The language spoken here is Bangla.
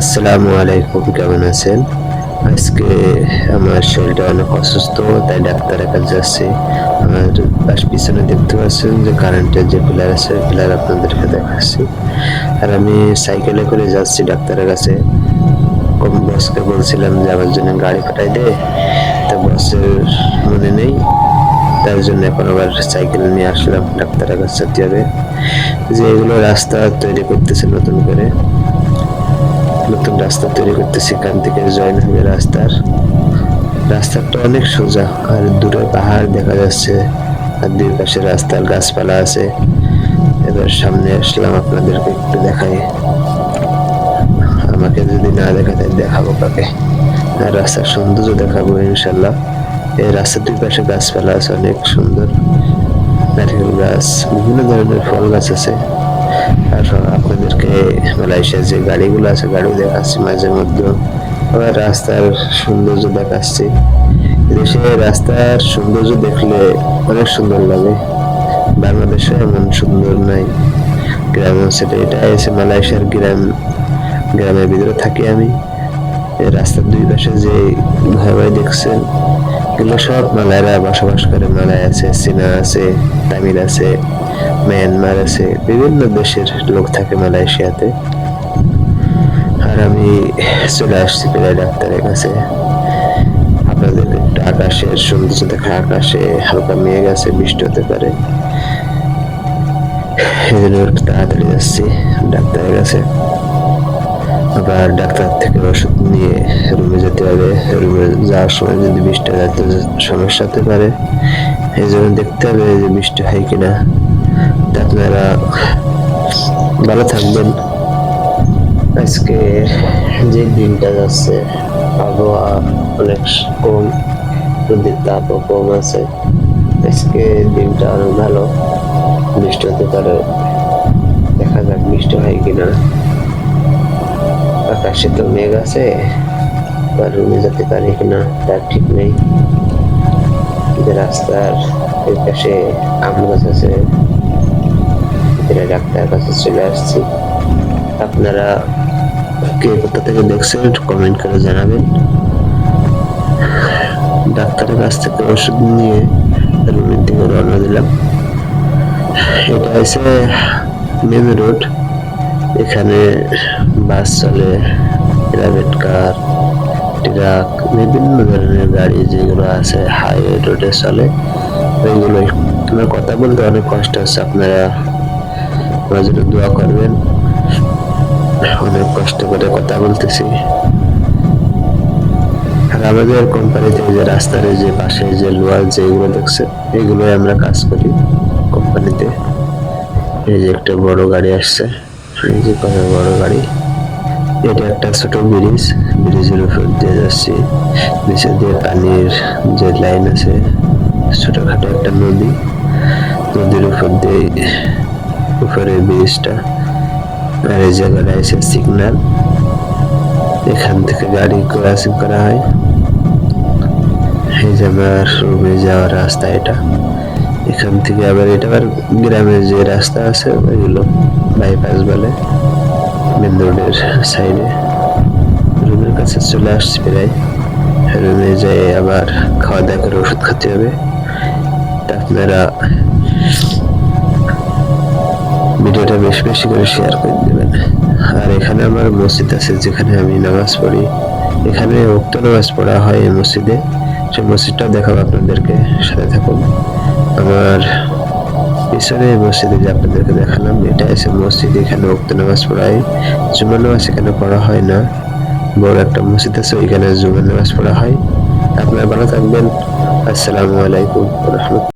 আসসালামু আলাইকুম, কেমন আছেন? আজকে আমার শরীরটা অনেক অসুস্থ, তাই ডাক্তারের কাছে যাচ্ছি। আমার পাশ পিছনে দেখতে পাচ্ছেন যে কারেন্টের যে পিলার আছে পিলার আপনাদেরকে দেখাচ্ছি। আর আমি সাইকেলে করে যাচ্ছি ডাক্তারের কাছে। কম বসকে বলছিলাম যে আমার জন্য গাড়ি পাঠাই দে। তা বসের মনে নেই তার জন্য এখন আবার সাইকেল নিয়ে আসলাম ডাক্তারের কাছে যে এগুলো রাস্তা তৈরি করতেছে নতুন করে। নতুন রাস্তা তৈরি করতেছে এখান থেকে জয়নগরের রাস্তার, রাস্তাটা অনেক সোজা, আর দূরে পাহাড় দেখা যাচ্ছে, আর দুই পাশে রাস্তার গাছপালা আছে। এবার সামনে আসলাম আপনাদেরকে একটু দেখাই। আমাকে যদি না দেখাতে দেখাবো কাকে। আর রাস্তার সৌন্দর্য দেখাবো ইনশাল্লাহ এই রাস্তার দুই পাশে গাছপালা আছে, অনেক সুন্দর। নারকেল গাছ, বিভিন্ন ধরনের ফল গাছ আছে। আর মালয়েশিয়ার যে গাড়িগুলো আছে, গাড়ি দেখাচ্ছি মাঝে মধ্যে। আবার রাস্তার সৌন্দর্য দেখাচ্ছি। দেশে রাস্তার সৌন্দর্য দেখলে অনেক সুন্দর লাগে। বাংলাদেশে এমন সুন্দর নাই। গ্রাম অঞ্চলে এটা এসে মালয়েশিয়ার গ্রাম। গ্রামের ভিতরে থাকি আমি। রাস্তার দুই পাশে যে ভয় ভয় দেখছেন এগুলো সব মালায়রা বসবাস করে। মালায় আছে চীনা আছে, তামিল আছে, মায়ানমার আছে, বিভিন্ন দেশের লোক থাকে মালয়েশিয়াতে। আর আমি চলে আসছি প্রায় ডাক্তারের কাছে। আপনাদের আকাশের সৌন্দর্য দেখা। আকাশে হালকা মেঘ আছে, বৃষ্টি হতে পারে। এই জন্য একটু তাড়াতাড়ি যাচ্ছি ডাক্তারের কাছে। আবার ডাক্তার থেকে ওষুধ নিয়ে রুমে যেতে হবে। রুমে যাওয়ার সময় যদি বৃষ্টি যাতে সমস্যা হতে পারে। এই জন্য দেখতে হবে যে বৃষ্টি হয় কিনা। আপনারা ভালো থাকবেন। আজকে যে দিনটা যাচ্ছে, আবহাওয়া অনেক কম নদীর তাপও কম আছে। আজকে দিনটা অনেক ভালো। বৃষ্টি হতে পারে। দেখা যাক বৃষ্টি হয় কিনা। আকাশে তো মেঘ আছে বা রুমে যেতে পারি কিনা, তার ঠিক নেই। রাস্তার পাশে আম গাছ আছে ডাক্তার কাছে চলে আসছি। আপনারা কে কোথা থেকে দেখছেন কমেন্ট করে জানাবেন। ডাক্তারের কাছ থেকে ওষুধ নিয়ে রুমের দিকে রওনা দিলাম। এটা হচ্ছে মেন রোড। এখানে বাস চলে প্রাইভেট কার ট্রাক বিভিন্ন ধরনের গাড়ি যেগুলো আছে হাইওয়ে রোডে চলে, ওইগুলোই। আমার কথা বলতে অনেক কষ্ট হচ্ছে, আপনারা আমার জন্য দোয়া করবেন। অনেক কষ্ট করে কথা বলতেছি। আর আমাদের কোম্পানিতে যে রাস্তার যে পাশে যে লোয়ার যেগুলো দেখছে, এগুলোই আমরা কাজ করি কোম্পানিতে এই যে একটা বড় গাড়ি আসছে। যে কত বড় গাড়ি। এটা একটা ছোট ব্রিজ। ব্রিজের উপর দিয়ে যাচ্ছি। নিচে দিয়ে পানির যে লাইন আছে, ছোটখাটো একটা নদী। নদীর উপর দিয়ে উপরে ব্রিজটা। আর এই জায়গাটা আছে সিগন্যাল। এখান থেকে গাড়ি ক্রসিং করা হয়। এই যে আমার রুমে যাওয়ার রাস্তা এটা। এখান থেকে আবার এটা আবার গ্রামের যে রাস্তা আছে, ওইগুলো বাইপাস বলে মেন রোডের সাইডে রুমের কাছে চলে আসছি প্রায়। রুমে যেয়ে আবার খাওয়া দাওয়া করে ওষুধ খেতে হবে। আপনারা ভিডিওটা বেশি বেশি করে শেয়ার করে দেবেন। আর এখানে আমার মসজিদ আছে, যেখানে আমি নামাজ পড়ি। এখানে উক্ত নামাজ পড়া হয় এই মসজিদে। সেই মসজিদটাও দেখাবো আপনাদেরকে, সাথে থাকুন। আমার পিছনে মসজিদে যে আপনাদেরকে দেখালাম, এটা এসে মসজিদ। এখানে উক্ত নামাজ পড়ায় জুমা নামাজ এখানে পড়া হয় না। বড় একটা মসজিদ আছে, ওইখানে জুমার নামাজ পড়া হয়। আপনারা ভালো থাকবেন। আসসালামু আলাইকুম রহমতুল্লাহ।